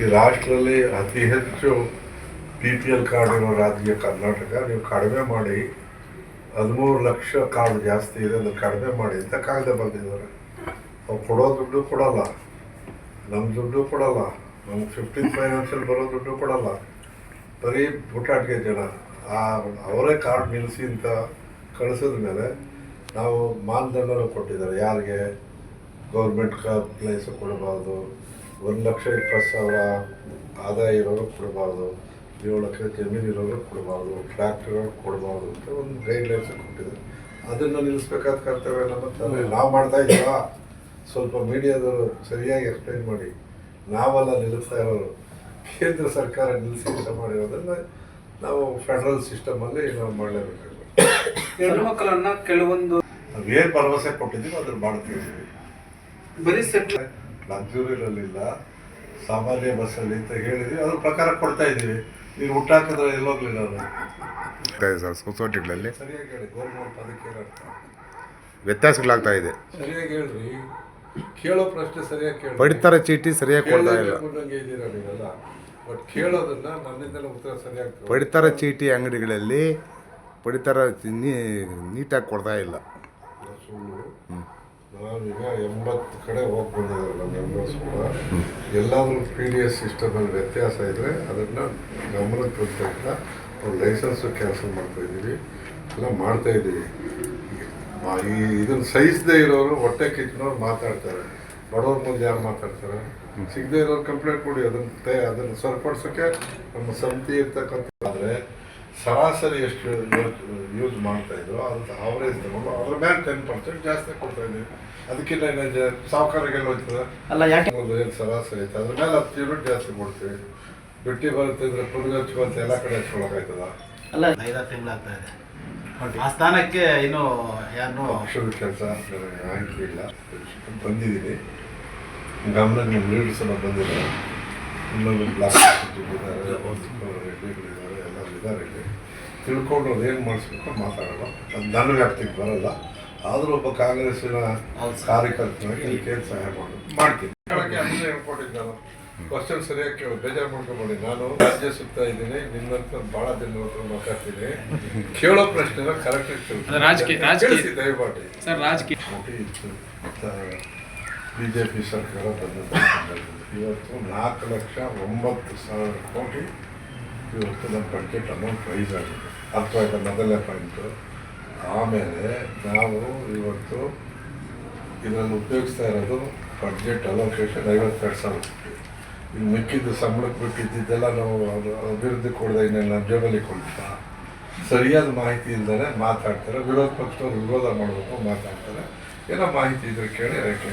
ಈ ರಾಷ್ಟ್ರದಲ್ಲಿ ಅತಿ ಹೆಚ್ಚು ಬಿ ಪಿ ಎಲ್ ಕಾರ್ಡ್ ಇರೋ ರಾಜ್ಯ ಕರ್ನಾಟಕ. ನೀವು ಕಡಿಮೆ ಮಾಡಿ ಹದಿಮೂರು ಲಕ್ಷ ಕಾರ್ಡ್ ಜಾಸ್ತಿ ಇದೆ, ಅದನ್ನು ಕಡಿಮೆ ಮಾಡಿ ಅಂತ ಕಾಯ್ದೆ ಬಂದಿದ್ದಾರೆ ಅವ್ರು ಕೊಡೋ ದುಡ್ಡು ಕೊಡಲ್ಲ. ನಮ್ಮ ದುಡ್ಡು ಕೊಡಲ್ಲ. ನಮ್ಗೆ ಫಿಫ್ಟೀನ್ ಫೈನಾನ್ಷಿಯಲ್ ಬರೋ ದುಡ್ಡು ಕೊಡಲ್ಲ. ಬರೀ ಪುಟಾಟಿಗೆ ಜನ. ಆ ಅವರೇ ಕಾರ್ಡ್ ನಿಲ್ಲಿಸಿ ಅಂತ ಕಳಿಸಿದ ಮೇಲೆ ನಾವು ಮಾನದಂಡನೂ ಕೊಟ್ಟಿದ್ದಾರೆ. ಯಾರಿಗೆ? ಗೌರ್ಮೆಂಟ್ ಕ ಪ್ಲೇಸು ಕೊಡಬಾರ್ದು. ಒಂದು ಲಕ್ಷ ಇಪ್ಪತ್ತು ಸಾವಿರ ಆದಾಯ ಇರೋರು ಕೊಡಬಾರ್ದು ಏಳು ಲಕ್ಷ ಜಮೀನು ಇರೋರು ಕೊಡಬಾರ್ದು ಟ್ರ್ಯಾಕ್ಟರ್ ಕೊಡಬಾರ್ದು ಅಂತ ಒಂದು ಗೈಡ್ಲೈನ್ಸ್ ಕೊಟ್ಟಿದ್ದಾರೆ ಅದನ್ನು ನಿಲ್ಲಿಸ್ಬೇಕಾದ ಕರ್ತವ್ಯ ನಮ್ಮ ತಂದೆ ನಾವು ಮಾಡ್ತಾ ಇದ್ದೀವಾ? ಸ್ವಲ್ಪ ಮೀಡಿಯಾದವರು ಸರಿಯಾಗಿ ಎಕ್ಸ್ಪ್ಲೈನ್ ಮಾಡಿ. ನಾವೆಲ್ಲ ನಿಲ್ಲಿಸ್ತಾ ಇರೋರು. ಕೇಂದ್ರ ಸರ್ಕಾರ ನಿಲ್ಲಿಸಿ ಕೆಲಸ ಮಾಡಿರೋದನ್ನು ನಾವು ಫೆಡರಲ್ ಸಿಸ್ಟಮಲ್ಲಿ ನಾವು ಮಾಡಲೇಬೇಕಾಗುತ್ತೆ. ಹೆಣ್ಣು ಮಕ್ಕಳನ್ನ ಕೆಲವೊಂದು ಏನು ಭರವಸೆ ಕೊಟ್ಟಿದ್ದೀವಿ ಅದನ್ನು ಮಾಡ್ತಿದ್ದೀವಿ ಬರೀ ಸೆಟ್ ಲಕ್ಸುರಿನಲ್ಲಿಲ್ಲ ಸಾಮಾನ್ಯ ಬಸ್ಸಲ್ಲಿ ಅಂತ ಹೇಳಿದ್ವಿ. ಅದ್ರ ಪ್ರಕಾರ ಕೊಡ್ತಾ ಇದ್ದೀವಿ. ಊಟ ಹಾಕಿದ್ರೆ ಎಲ್ಲೋಗ್ಲಿಲ್ಲ ಅದು ಸರ್ ಸೊಸೈಟಿಗಳಲ್ಲಿ. ಸರಿಯಾಗಿ ಹೇಳಿ ಗೌರ್ಮೆಂಟ್ ಅದಕ್ಕೆ ವ್ಯತ್ಯಾಸಗಳಾಗ್ತಾ ಇದೆ. ಸರಿಯಾಗಿ ಹೇಳ್ರಿ. ಕೇಳೋ ಪ್ರಶ್ನೆ ಸರಿಯಾಗಿ ಕೇಳಿ ಪಡಿತರ ಚೀಟಿ ಸರಿಯಾಗಿ ಕೊಡ್ತಾ ಇಲ್ಲ. ಇದ್ದೀರಾ ನೀವೆಲ್ಲ? ಬಟ್ ಕೇಳೋದನ್ನ ನನ್ನಿಂದಲೇ ಉತ್ತರ ಸರಿಯಾಗಿ ಪಡಿತರ ಚೀಟಿ ಅಂಗಡಿಗಳಲ್ಲಿ ಪಡಿತರ ನೀಟಾಗಿ ಕೊಡ್ತಾ ಇಲ್ಲ. ಸುಳ್ಳು. ನಾವೀಗ ಎಂಬತ್ತು ಕಡೆ ಹೋಗಿ ಬಂದಿದ್ದಾರೆ ನಮ್ಮ ಮೆಂಬರ್ಸ್ ಕೂಡ. ಎಲ್ಲಾದರೂ ಪಿ ಡಿ ಎಸ್ ಸಿಸ್ಟಮಲ್ಲಿ ವ್ಯತ್ಯಾಸ ಇದ್ದರೆ ಅದನ್ನು ಗಮನಕ್ಕೆ ಬಂದಾಗ ಅವ್ರ ಲೈಸೆನ್ಸು ಕ್ಯಾನ್ಸಲ್ ಮಾಡ್ತಾಯಿದ್ದೀವಿ ಎಲ್ಲ ಮಾಡ್ತಾಯಿದ್ದೀವಿ ಈ ಇದನ್ನು ಸಹಿಸದೇ ಇರೋರು, ಹೊಟ್ಟೆ ಕಿಚ್ಚಿನವ್ರು ಮಾತಾಡ್ತಾರೆ. ಬಡವ್ರ ಮುಂದೆ ಯಾರು ಮಾತಾಡ್ತಾರೆ? ಸಿಗದೆ ಇರೋರು ಕಂಪ್ಲೇಂಟ್ ಕೊಡಿ, ಅದನ್ನು ಅದನ್ನು ಸರಿಪಡಿಸೋಕ್ಕೆ ನಮ್ಮ ಸಮಿತಿ ಇರ್ತಕ್ಕಂಥ ಆದರೆ ಸರಾಸರಿ ಎಷ್ಟು ಯೂಸ್ ಮಾಡ್ತಾ ಇದ್ರು ಅದು ಅವರೇಜ್ ತಗೊಂಡು ಅದ್ರ ಮೇಲೆ ಟೆನ್ ಪರ್ಸೆಂಟ್ ಜಾಸ್ತಿ ಕೊಡ್ತಾ ಇದ್ದೀವಿ. ಅದಕ್ಕಿಂತ ಏನಾಯ್ತು ಸಾವುಕಾರಿಗೆಲ್ಲ ಹೋಯ್ತದೆ ಅಲ್ಲ ಯಾಕೆ? ಒಂದು ಏನು ಸರಾಸರಿ ಐತೆ. ಅದ್ರ ಮೇಲೆ ಹತ್ತು ಯೂನಿಟ್ ಜಾಸ್ತಿ ಕೊಡ್ತೀವಿ. ಬಿಟ್ಟಿ ಬರುತ್ತೆ ಅಂದ್ರೆ ಪುಡುಗಚ್ಚು ಹಚ್ಕೊಂತ ಎಲ್ಲ ಕಡೆ ಹಚ್ಕೊಳಕಾಯ್ತದ ಅಲ್ಲ ಐದಾರು ತಿಂಗಳಾಗ್ತಾ ಇದೆ. ಆ ಸ್ಥಾನಕ್ಕೆ ಇನ್ನು ಯಾರು ಪಕ್ಷದ ಕೆಲಸ ಇಲ್ಲ. ಬಂದಿದ್ದೀನಿ ಗಮನಕ್ಕೆ ನಿಮ್ಮ ಲೀಡರ್ಸ್ ಎಲ್ಲ ಬಂದಿದ್ದಾರೆ ಇನ್ನೊಂದು ಬ್ಲಾಕ್ ಇದ್ದಾರೆ. ರೆಡ್ಡಿಗಳಿದ್ದಾರೆ ಇದ್ದಾರೆ ಇಲ್ಲಿ. ತಿಳ್ಕೊಂಡು ಅದೇನು ಮಾಡಿಸ್ಬೇಕು ಮಾತಾಡಲ್ಲ ಅದು ನನ್ನ ವ್ಯಾಪ್ತಿಗೆ ಬರಲ್ಲ. ಆದರೂ ಒಬ್ಬ ಕಾಂಗ್ರೆಸ್ಸಿನ ಕಾರ್ಯಕರ್ತನಾಗಿ ಕೇಳಿ ಸಹಾಯ ಮಾಡಿ ಮಾಡ್ತೀನಿ. ಅದನ್ನೇ ಕ್ವಶನ್ ಸರಿಯಾಗಿ ಕೇಳಿ. ಬೇಜಾರು ಮಾಡ್ಕೊಬೇಡಿ. ನಾನು ರಾಜ್ಯ ಸುತ್ತ ಇದ್ದೀನಿ. ನಿನ್ನಂತ ಭಾಳ ದಿನ ಹತ್ರ ಮಾತಾಡ್ತೀನಿ. ಕೇಳೋ ಪ್ರಶ್ನೆ ಕರೆಕ್ಟ್ ಅದು ರಾಜಕೀಯ- ದಯಮಾಡಿ ಬಿ ಜೆ ಪಿ ಸರ್ಕಾರ ಬಂದ ಇವತ್ತು ನಾಲ್ಕು ಲಕ್ಷ ಒಂಬತ್ತು ಸಾವಿರ ಕೋಟಿ ಇವತ್ತು ನಮ್ಮ ಬಡ್ಜೆಟ್ ಅಮೌಂಟ್ ರೈಸ್ ಆಗಿದೆ. ಅಥವಾ ಮೊದಲನೇ ಪಾಯಿಂಟು ಆಮೇಲೆ ನಾವು ಇವತ್ತು ಇದನ್ನು ಉಪಯೋಗಿಸ್ತಾ ಇರೋದು ಬಡ್ಜೆಟ್ ಅಲೋಕೇಶನ್ ಐವತ್ತೆರಡು ಸಾವಿರ ಇನ್ನು ಮಿಕ್ಕಿದ್ದು ಸಂಬಳಕ್ಕೆ ಬಿಟ್ಟಿದ್ದೆಲ್ಲ ನಾವು ಅಭಿವೃದ್ಧಿ ಕೊಡದೆ ಇನ್ನೆಲ್ಲ ಜೇಬಲ್ಲಿ ಕೊಡ್ತಾ ಸರಿಯಾದ ಮಾಹಿತಿ ಇಲ್ಲದೇ ಮಾತಾಡ್ತಾರೆ. ವಿರೋಧ ಪಕ್ಷದವ್ರು ವಿರೋಧ ಮಾಡಬೇಕು ಮಾತಾಡ್ತಾರೆ. ಏನೋ ಮಾಹಿತಿ ಇದ್ರೆ ಕೇಳಿ ಅದಕ್ಕೆ